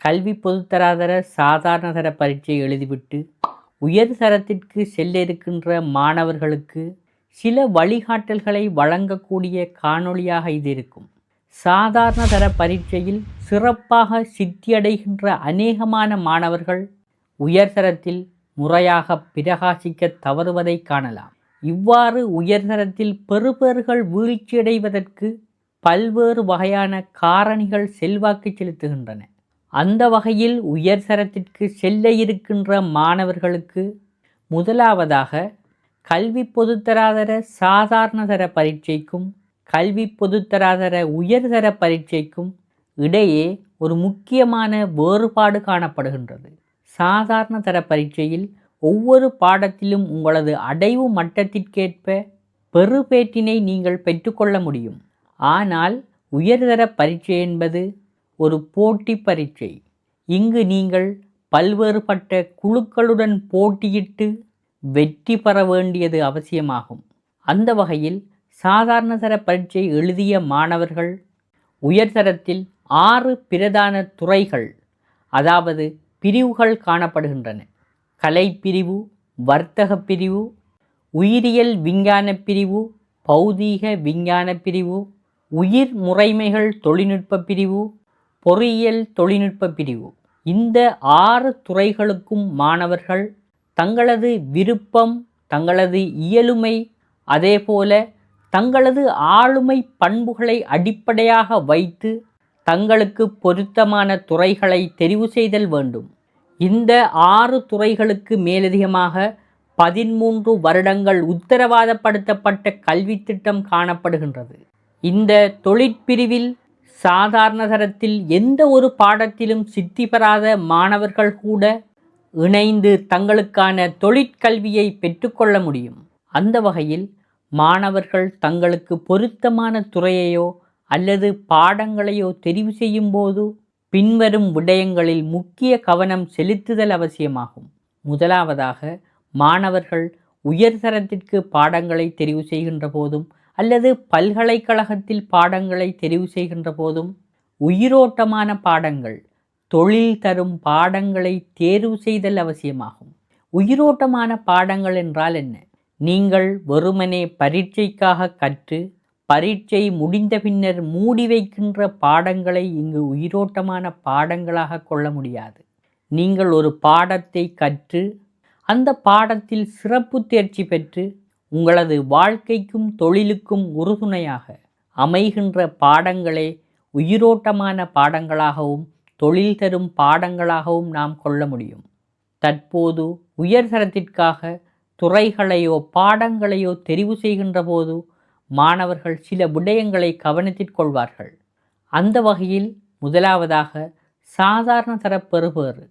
கல்வி பொதுத்தராதர சாதாரண தர பரீட்சை எழுதிவிட்டு உயர் தரத்திற்கு செல்ல இருக்கின்ற மாணவர்களுக்கு சில வழிகாட்டல்களை வழங்கக்கூடிய காணொளியாக இது இருக்கும். சாதாரண தர பரீட்சையில் சிறப்பாக சித்தியடைகின்ற அநேகமான மாணவர்கள் உயர்தரத்தில் முறையாக பிரகாசிக்க தவறுவதை காணலாம். இவ்வாறு உயர்தரத்தில் பெறுபேறுகள் வீழ்ச்சியடைவதற்கு பல்வேறு வகையான காரணிகள் செல்வாக்கு செலுத்துகின்றன. அந்த வகையில் உயர்தரத்திற்கு செல்ல இருக்கின்ற மாணவர்களுக்கு முதலாவதாக கல்வி பொதுத்தராதர சாதாரண தர பரீட்சைக்கும் கல்வி பொதுத்தராதர உயர்தர பரீட்சைக்கும் இடையே ஒரு முக்கியமான வேறுபாடு காணப்படுகின்றது. சாதாரண தர பரீட்சையில் ஒவ்வொரு பாடத்திலும் உங்களது அடைவு மட்டத்திற்கேற்ப பெறுபேட்டினை நீங்கள் பெற்றுக்கொள்ள முடியும். ஆனால் உயர்தர பரீட்சை என்பது ஒரு போட்டி பரீட்சை. இங்கு நீங்கள் பல்வேறுபட்ட குழுக்களுடன் போட்டியிட்டு வெற்றி பெற வேண்டியது அவசியமாகும். அந்த வகையில் சாதாரண தர பரீட்சை எழுதிய மாணவர்கள் உயர்தரத்தில் ஆறு பிரதான துறைகள் அதாவது பிரிவுகள் காணப்படுகின்றன. கலை பிரிவு வர்த்தக பிரிவு உயிரியல் விஞ்ஞான பிரிவு பௌதீக விஞ்ஞான பிரிவு உயிர் முறைமைகள் தொழில்நுட்ப பிரிவு பொறியியல் தொழில்நுட்ப பிரிவு. இந்த ஆறு துறைகளுக்கும் மாணவர்கள் தங்களது விருப்பம் தங்களது இயலுமை அதேபோல தங்களது ஆளுமை பண்புகளை அடிப்படையாக வைத்து தங்களுக்கு பொருத்தமான துறைகளை தெரிவு செய்தல் வேண்டும். இந்த ஆறு துறைகளுக்கு மேலதிகமாக பதிமூன்று வருடங்கள் உத்தரவாதப்படுத்தப்பட்ட கல்வி திட்டம் காணப்படுகின்றது. இந்த தொழிற்பிரிவில் சாதாரண தரத்தில் எந்த ஒரு பாடத்திலும் சித்தி பெறாத மாணவர்கள் கூட இணைந்து தங்களுக்கான தொழிற்கல்வியை பெற்றுக்கொள்ள முடியும். அந்த வகையில் மாணவர்கள் தங்களுக்கு பொருத்தமான துறையையோ அல்லது பாடங்களையோ தெரிவு செய்யும் போது பின்வரும் விடயங்களில் முக்கிய கவனம் செலுத்துதல் அவசியமாகும். முதலாவதாக மாணவர்கள் உயர்தரத்திற்கு பாடங்களை தெரிவு செய்கின்ற போதும் அல்லது பல்கலைக்கழகத்தில் பாடங்களை தெரிவு செய்கின்ற போதும் உயிரோட்டமான பாடங்கள் தொழில் தரும் பாடங்களை தேர்வு செய்தல் அவசியமாகும். உயிரோட்டமான பாடங்கள் என்றால் என்ன? நீங்கள் வெறுமனே பரீட்சைக்காக கற்று பரீட்சை முடிந்த பின்னர் மூடி வைக்கின்ற பாடங்களை இங்கு உயிரோட்டமான பாடங்களாக கொள்ள முடியாது. நீங்கள் ஒரு பாடத்தை கற்று அந்த பாடத்தில் சிறப்பு தேர்ச்சி பெற்று உங்களது வாழ்க்கைக்கும் தொழிலுக்கும் உறுதுணையாக அமைகின்ற பாடங்களே உயிரோட்டமான பாடங்களாகவும் தொழில் தரும் பாடங்களாகவும் நாம் கொள்ள முடியும். தற்போது உயர்தரத்திற்காக துறைகளையோ பாடங்களையோ தெரிவு செய்கின்ற போது மாணவர்கள் சில விடயங்களை கவனத்தில் கொள்வார்கள். அந்த வகையில் முதலாவதாக சாதாரண தர பெறுபேறு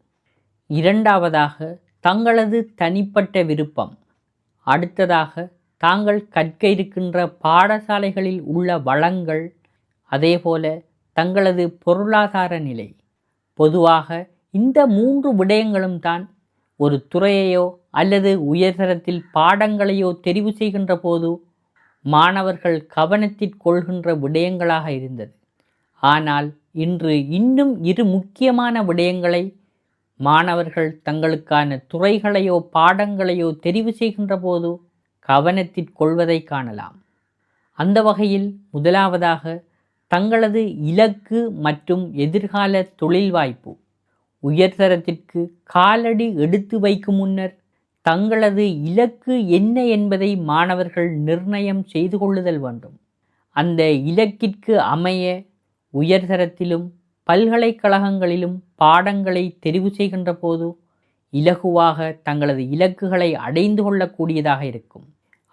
இரண்டாவதாக தங்களது தனிப்பட்ட விருப்பம். அடுத்ததாக தாங்கள் கற்க இருக்கின்ற பாடசாலைகளில் உள்ள வளங்கள் அதேபோல தங்களது பொருளாதார நிலை. பொதுவாக இந்த மூன்று விடயங்களும் தான் ஒரு துறையையோ அல்லது உயர்தரத்தில் பாடங்களையோ தெரிவு செய்கின்ற போது மாணவர்கள் கவனத்திற்கொள்கின்ற விடயங்களாக இருந்தது. ஆனால் இன்று இன்னும் இரு முக்கியமான விடயங்களை மாணவர்கள் தங்களுக்கான துறைகளையோ பாடங்களையோ தெரிவு செய்கின்ற போது கவனத்தில் கொள்வதை காணலாம். அந்த வகையில் முதலாவதாக தங்களது இலக்கு மற்றும் எதிர்கால தொழில் வாய்ப்பு உயர்தரத்திற்கு காலடி எடுத்து வைக்கும் முன்னர் தங்களது இலக்கு என்ன என்பதை மாணவர்கள் நிர்ணயம் செய்து கொள்ளுதல் வேண்டும். அந்த இலக்கிற்கு அமைய உயர்தரத்திலும் பல்கலைக்கழகங்களிலும் பாடங்களை தெரிவு செய்கின்ற போது இலகுவாக தங்களது இலக்குகளை அடைந்து கொள்ளக்கூடியதாக இருக்கும்.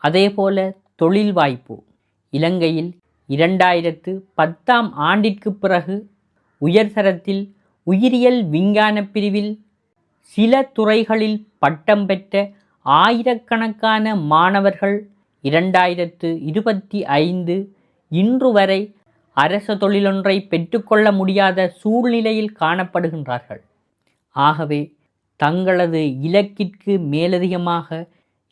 அதேபோல தொழில் வாய்ப்பு. இலங்கையில் இரண்டாயிரத்து பத்தாம் ஆண்டிற்கு பிறகு உயர்தரத்தில் உயிரியல் விஞ்ஞான பிரிவில் சில துறைகளில் பட்டம் பெற்ற ஆயிரக்கணக்கான மாணவர்கள் இரண்டாயிரத்து இருபத்தி ஐந்து இன்று வரை அரச தொழிலொன்றை பெற்றுக்கொள்ள முடியாத சூழ்நிலையில் காணப்படுகின்றார்கள். ஆகவே தங்களது இலக்கிற்கு மேலதிகமாக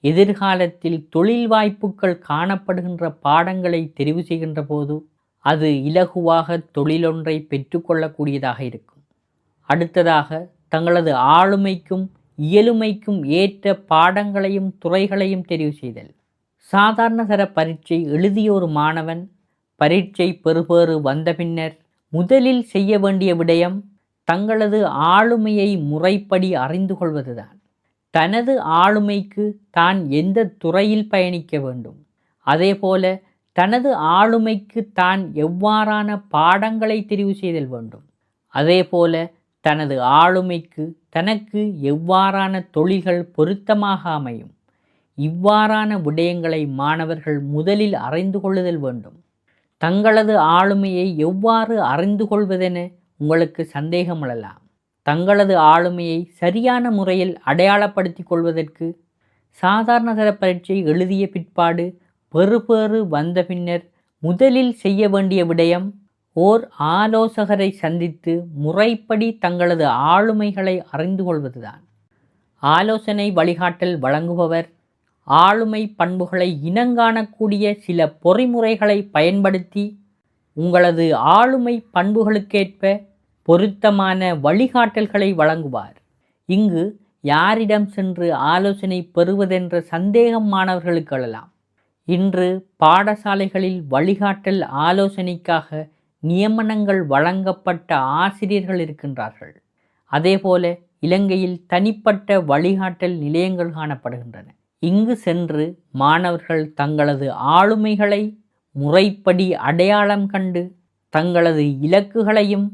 எதிர்காலத்தில் தொழில் வாய்ப்புகள் காணப்படுகின்ற பாடங்களை தெரிவு செய்கின்ற போது அது இலகுவாக தொழிலொன்றை பெற்றுக்கொள்ளக்கூடியதாக இருக்கும். அடுத்ததாக தங்களது ஆளுமைக்கும் இயலுமைக்கும் ஏற்ற பாடங்களையும் துறைகளையும் தெரிவு செய்தல். சாதாரண தர பரீட்சை எழுதிய ஒரு மாணவன் பரீட்சை பெறுபேறு வந்த பின்னர் முதலில் செய்ய வேண்டிய விடயம் தங்களது ஆளுமையை முறைப்படி அறிந்து கொள்வதுதான். தனது ஆளுமைக்கு தான் எந்த துறையில் பயணிக்க வேண்டும். அதேபோல தனது ஆளுமைக்கு தான் எவ்வாறான பாடங்களை தெரிவு செய்தல் வேண்டும். அதேபோல தனது ஆளுமைக்கு தனக்கு எவ்வாறான தொழில்கள் பொருத்தமாக அமையும். இவ்வாறான விடயங்களை மாணவர்கள் முதலில் அறிந்து கொள்ளுதல் வேண்டும். தங்களது ஆளுமையை எவ்வாறு அறிந்து கொள்வதென உங்களுக்கு சந்தேகம் எழலாம் தங்களது ஆளுமையை சரியான முறையில் அடையாளப்படுத்திக் கொள்வதற்கு சாதாரண தர பரீட்சை எழுதிய பிற்பாடு பெறுபேறு வந்த பின்னர் முதலில் செய்ய வேண்டிய விடயம் ஓர் ஆலோசகரை சந்தித்து முறைப்படி தங்களது ஆளுமைகளை அறிந்து கொள்வதுதான். ஆலோசனை வழிகாட்டல் வழங்குபவர் ஆளுமை பண்புகளை இனங்காணக்கூடிய சில பொறிமுறைகளை பயன்படுத்தி உங்களது ஆளுமை பண்புகளுக்கேற்ப பொருத்தமான வழிகாட்டல்களை வழங்குவார். இங்கு யாரிடம் சென்று ஆலோசனை பெறுவதென்ற சந்தேகம் மாணவர்களுக்கு எழலாம். இன்று பாடசாலைகளில் வழிகாட்டல் ஆலோசனைக்காக நியமனங்கள் வழங்கப்பட்ட ஆசிரியர்கள் இருக்கின்றார்கள். அதேபோல இலங்கையில் தனிப்பட்ட வழிகாட்டல் நிலையங்கள் காணப்படுகின்றன. இங்கு சென்று மாணவர்கள் தங்களது ஆளுமைகளை முறைப்படி அடையாளம் கண்டு தங்களது இலக்குகளையும்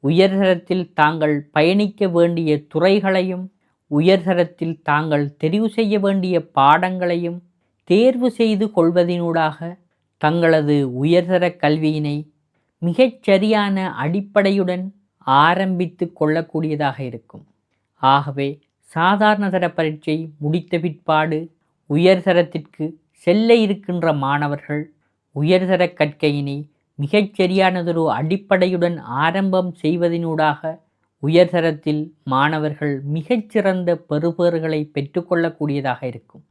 உயர்தரத்தில் தாங்கள் பயணிக்க வேண்டிய துறைகளையும் உயர்தரத்தில் தாங்கள் தெரிவு செய்ய வேண்டிய பாடங்களையும் தேர்வு செய்து கொள்வதினூடாக தங்களது உயர்தர கல்வியினை மிகச்சரியான அடிப்படையுடன் ஆரம்பித்து கொள்ளக்கூடியதாக இருக்கும். ஆகவே சாதாரண தர பரீட்சை முடித்த பிற்பாடு உயர்தரத்திற்கு செல்ல இருக்கின்ற மாணவர்கள் உயர்தர கற்கையினை மிகச்சரியானதொரு அடிப்படையுடன் ஆரம்பம் செய்வதினூடாக உயர்தரத்தில் மாணவர்கள் மிகச்சிறந்த பெறுபேறுகளை பெற்றுக்கொள்ளக்கூடியதாக இருக்கும்.